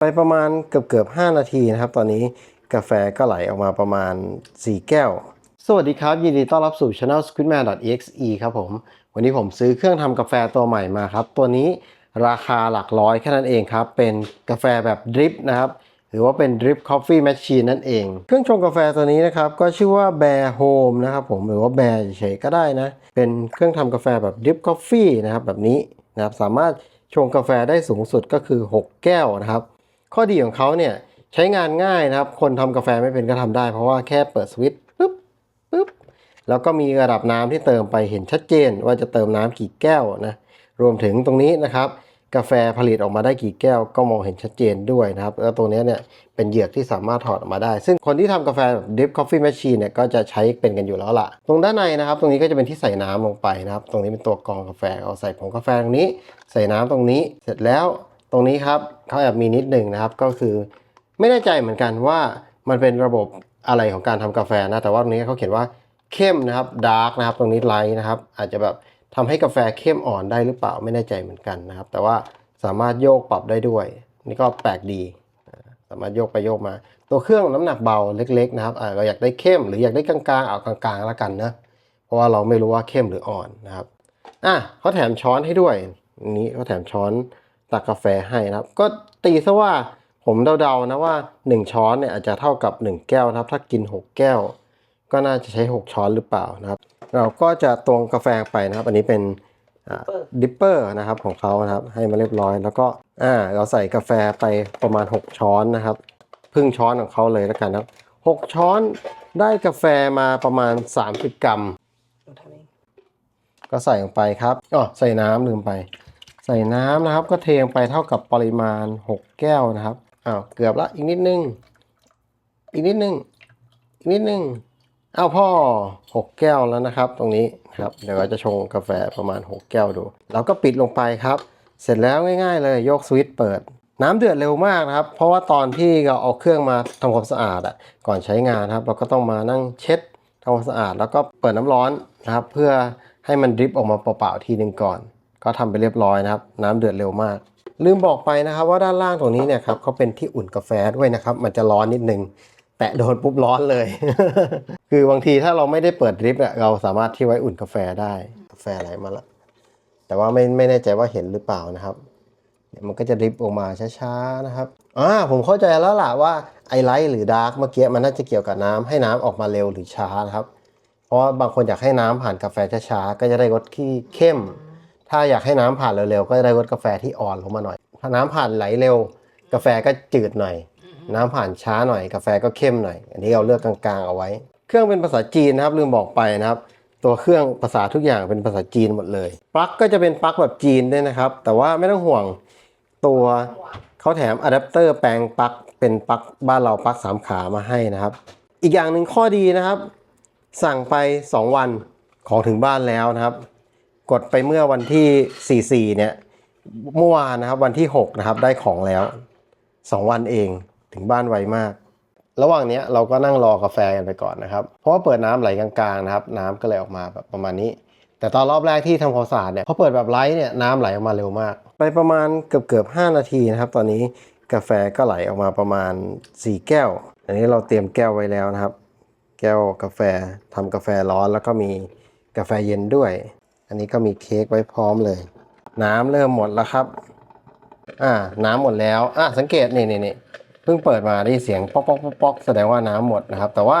ไปประมาณเกือบเกือบ5นาทีนะครับ ตอนนี้กาแฟก็ไหลออกมาประมาณ 4 แก้ว สวัสดีครับ ยินดีต้อนรับสู่ channel squidman.exe ครับผม วันนี้ผมซื้อเครื่องทำกาแฟตัวใหม่มาครับ ตัวนี้ราคาหลักร้อยแค่นั้นเองครับ เป็นกาแฟแบบดริปนะครับ หรือว่าเป็น drip coffee machine นั่นเอง เครื่องชงกาแฟตัวนี้นะครับ ก็ชื่อว่า Bear Home นะครับผม หรือว่า Bear เฉยๆก็ได้นะ เป็นเครื่องทำกาแฟแบบ drip coffee นะครับแบบนี้นะครับ สามารถชงกาแฟได้สูงสุดก็คือ 6 แก้วนะครับ ข้อดีของเขาเนี่ยใช้งานง่ายนะครับ คนทำกาแฟไม่เป็นก็ทำได้ เพราะว่าแค่เปิดสวิตช์ปุ๊บปุ๊บแล้วก็มีระดับน้ำที่เติมไปเห็นชัดเจน ว่าจะเติมน้ำกี่แก้วนะรวมถึงตรงนี้นะครับ กาแฟผลิตออกมาได้กี่แก้ว ก็มองเห็นชัดเจนด้วยนะครับแล้วตัวนี้เนี่ยเป็นเหยือกที่สามารถถอดออกมาได้ ซึ่งคนที่ทำกาแฟแบบ drip coffee machine เนี่ยก็จะใช้เป็นกันอยู่แล้วล่ะ ตรงด้านในนะครับ ตรงนี้ก็จะเป็นที่ใส่น้ำลงไปนะครับ ตรงนี้เป็นตัวกรองกาแฟเอาใส่ผงกาแฟตรงนี้ ใส่น้ำตรงนี้เสร็จแล้ว ตรงนี้ครับเขาแอบมีนิดหนึ่งนะครับ ก็คือไม่แน่ใจเหมือนกันว่ามันเป็นระบบอะไรของการทำกาแฟนะ แต่ว่าตรงนี้เขาเขียนว่าเข้มนะครับดาร์กนะครับ ตรงนี้ไลท์นะครับ อาจจะแบบทำให้กาแฟเข้มอ่อนได้หรือเปล่าไม่แน่ใจเหมือนกันนะครับ แต่ว่าสามารถโยกปรับได้ด้วย นี่ก็แปลกดี สามารถโยกไปโยกมา ตัวเครื่องน้ำหนักเบาเล็ก ๆ นะครับเราอยากได้เข้มหรืออยากได้กลางๆเอากลางๆแล้วกันนะเพราะว่าเราไม่รู้ว่าเข้มหรืออ่อนนะครับอะเขาแถมช้อนให้ด้วยนนี้เขาแถมช้อน ตักกาแฟให้นะครับ ก็ตีซะว่าผมเดาๆนะว่า 1 ช้อนเนี่ยอาจจะเท่ากับ 1 แก้วนะครับ ถ้ากิน 6 แก้ว ก็น่าจะใช้ 6 ช้อนหรือเปล่านะครับ เราก็จะตวงกาแฟไปนะครับ อันนี้เป็นดิปเปอร์นะครับของเขานะครับ ให้มาเรียบร้อย แล้วก็อ่าเราใส่กาแฟไปประมาณ 6 ช้อนนะครับครึ่งช้อนของเขาเลยแล้วกันนะครับ6ช้อนได้กาแฟมาประมาณ 30 กรัมหนูทำเองก็ใส่ลงไปครับอ๋อใส่น้ำลืมไป ใส่น้ำนะครับ ก็เทลงไปเท่ากับปริมาณ 6 แก้วนะครับอ้าวเกือบละอีกนิดนึง อีกนิดนึง อีกนิดนึงอ้าวพ่อ 6 แก้วแล้วนะครับ ตรงนี้นะครับเดี๋ยวเราจะชงกาแฟประมาณ 6 แก้วดูเราก็ปิดลงไปครับ เสร็จแล้วง่ายๆ เลยยกสวิตช์เปิดน้ำเดือดเร็วมากนะครับ เพราะว่าตอนที่เราเอาเครื่องมาทำความสะอาดอะ ก่อนใช้งานนะครับ เราก็ต้องมานั่งเช็ดทำความสะอาด แล้วก็เปิดน้ำร้อนนะครับ เพื่อให้มันดริปออกมาเปล่าๆทีหนึ่งก่อน ก็ทำไปเรียบร้อยนะครับ น้ำเดือดเร็วมาก ลืมบอกไปนะครับว่าด้านล่างตรงนี้เนี่ยครับเขาเป็นที่อุ่นกาแฟด้วยนะครับ มันจะร้อนนิดนึงแตะโดนปุ๊บร้อนเลย คือบางทีถ้าเราไม่ได้เปิดดริปอะเราสามารถที่ไว้อุ่นกาแฟได้กาแฟไหลมาละแต่ว่าไม่ไม่แน่ใจว่าเห็นหรือเปล่านะครับเดี๋ยวมันก็จะดริปออกมาช้าๆนะครับอ่าผมเข้าใจแล้วล่ะว่าไอไลท์หรือดาร์กเมื่อกี้มันน่าจะเกี่ยวกับน้ำให้น้ำออกมาเร็วหรือช้านะครับ เพราะว่าบางคนอยากให้น้ำผ่านกาแฟช้าๆก็จะได้รสที่เข้ม ถ้าอยากให้น้ำผ่านเร็วๆ ก็จะได้รสกาแฟที่อ่อนลงมาหน่อย ถ้าน้ำผ่านไหลเร็ว กาแฟก็จืดหน่อย น้ำผ่านช้าหน่อย กาแฟก็เข้มหน่อย อันนี้เราเลือกกลางๆเอาไว้ เครื่องเป็นภาษาจีนนะครับลืมบอกไปนะครับ ตัวเครื่องภาษาทุกอย่างเป็นภาษาจีนหมดเลย ปลั๊กก็จะเป็นปลั๊กแบบจีนด้วยนะครับ แต่ว่าไม่ต้องห่วงตัวเขาแถมอะแดปเตอร์แปลงปลั๊กเป็นปลั๊กบ้านเราปลั๊กสามขามาให้นะครับ อีกอย่างหนึ่งข้อดีนะครับ สั่งไป 2 วันของถึงบ้านแล้วนะครับ กดไปเมื่อวันที่ 44 เนี่ย เมื่อวานนะครับวันที่ 6 นะครับ ได้ของแล้ว 2 วันเองถึงบ้านไวมาก ระหว่างเนี้ยเราก็นั่งรอกาแฟกันไปก่อนนะครับ เพราะว่าเปิดน้ำไหลกลางๆนะครับ น้ำก็เลยออกมาแบบประมาณนี้ แต่ตอนรอบแรกที่ทำความสะอาดเนี่ยพอเปิดแบบไลท์เนี่ยน้ำไหลออกมาเร็วมาก ไปประมาณเกือบเกือบ5นาทีนะครับ ตอนนี้กาแฟก็ไหลออกมาประมาณ 4 แก้ว อันนี้เราเตรียมแก้วไว้แล้วนะครับ แก้วกาแฟทำกาแฟร้อนแล้วก็มีกาแฟเย็นด้วย อันนี้ก็มีเค้กไว้พร้อมเลย น้ำเริ่มหมดแล้วครับ อ่า น้ำหมดแล้วอะสังเกตนี่นี่นี่เพิ่งเปิดมาได้ยินเสียงป๊อกป๊อกป๊อกป๊อกแสดงว่าน้ำหมดนะครับ แต่ว่า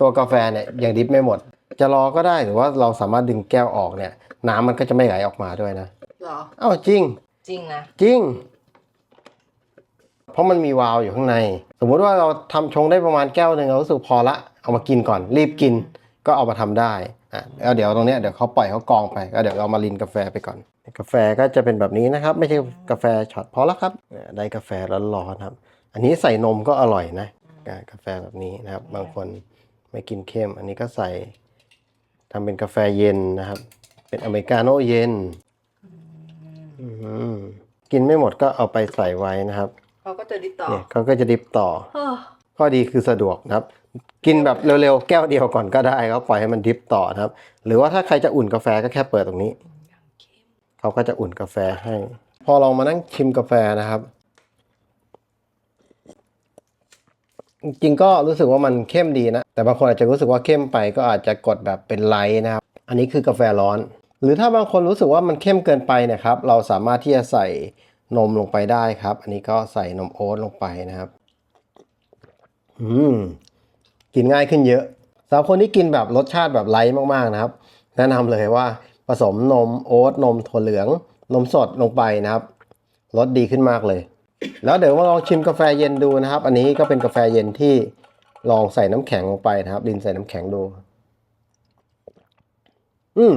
ตัวกาแฟเนี่ยยังดิฟไม่หมด จะรอก็ได้หรือว่าเราสามารถดึงแก้วออกเนี่ย น้ำมันก็จะไม่ไหลออกมาด้วยนะเหรออ้าวจริง จริงนะจริง เพราะมันมีวาล์วอยู่ข้างใน สมมุติว่าเราทำชงได้ประมาณแก้วหนึ่งเรารู้สึกพอละเอามากินก่อน รีบกินก็เอามาทำได้ อะแล้วเดี๋ยวตรงเนี้ยเดี๋ยวเขาปล่อยเขากรองไปก็เดี๋ยวเรามารินกาแฟไปก่อน กาแฟก็จะเป็นแบบนี้นะครับ ไม่ใช่กาแฟช็อตพอแล้วครับเนี่ยได้กาแฟร้อนๆครับ อันนี้ใส่นมก็อร่อยนะอ่ากาแฟแบบนี้นะครับ บางคนไม่กินเข้ม อันนี้ก็ใส่ทำเป็นกาแฟเย็นนะครับ เป็นอเมริกาโน่เย็นอืมกินไม่หมดก็เอาไปใส่ไว้นะครับ เขาก็จะดิบต่อเนี่ยเขาก็จะดิบต่อเฮ้อข้อดีคือสะดวกนะครับ กินแบบเร็วๆ แก้วเดียวก่อนก็ได้เขาปล่อยให้มันดิบต่อนะครับ หรือว่าถ้าใครจะอุ่นกาแฟก็แค่เปิดตรงนี้ เขาก็จะอุ่นกาแฟให้ พอลองมานั่งชิมกาแฟนะครับ จริงก็รู้สึกว่ามันเข้มดีนะ แต่บางคนอาจจะรู้สึกว่าเข้มไปก็อาจจะกดแบบเป็นไลท์นะครับ อันนี้คือกาแฟร้อน หรือถ้าบางคนรู้สึกว่ามันเข้มเกินไปนะครับ เราสามารถที่จะใส่นมลงไปได้ครับ อันนี้ก็ใส่นมโอ๊ตลงไปนะครับ อืม กินง่ายขึ้นเยอะสำหรับคนที่กินแบบรสชาติแบบไลท์มากๆนะครับ แนะนำเลยว่าผสมนมโอ๊ตนมถั่วเหลือง นมสดลงไปนะครับรสดีขึ้นมากเลย แล้วเดี๋ยวมาลองชิมกาแฟเย็นดูนะครับ อันนี้ก็เป็นกาแฟเย็นที่ลองใส่น้ำแข็งลงไปนะครับ ดินใส่น้ำแข็งดู อืม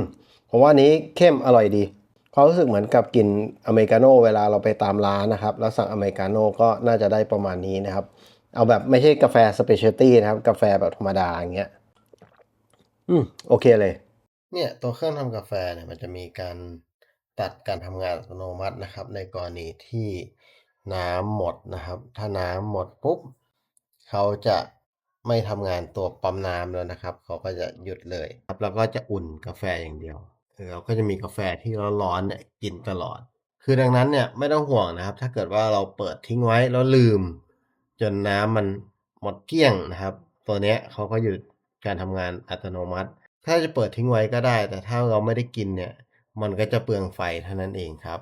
ผมว่านี้เข้มอร่อยดีความรู้สึกเหมือนกับกินอเมริกาโน่เวลาเราไปตามร้านนะครับ แล้วสั่งอเมริกาโน่ก็น่าจะได้ประมาณนี้นะครับ เอาแบบไม่ใช่กาแฟสเปเชียลตี้นะครับ กาแฟแบบธรรมดาอย่างเงี้ย อืม โอเคเลย เนี่ยตัวเครื่องทำกาแฟเนี่ย มันจะมีการตัดการทำงานอัตโนมัตินะครับ ในกรณีที่น้ำหมดนะครับ ถ้าน้ำหมดปุ๊บ เขาจะไม่ทำงานตัวปั๊มน้ำแล้วนะครับ เขาก็จะหยุดเลยครับ แล้วก็จะอุ่นกาแฟอย่างเดียวเราก็จะมีกาแฟที่ร้อนๆเนี่ยกินตลอด คือดังนั้นเนี่ยไม่ต้องห่วงนะครับ ถ้าเกิดว่าเราเปิดทิ้งไว้แล้วลืม จนน้ำมันหมดเกลี้ยงนะครับ ตัวเนี้ยเขาก็หยุดการทำงานอัตโนมัติ ถ้าจะเปิดทิ้งไว้ก็ได้ แต่ถ้าเราไม่ได้กินเนี่ย มันก็จะเปลืองไฟเท่านั้นเองครับ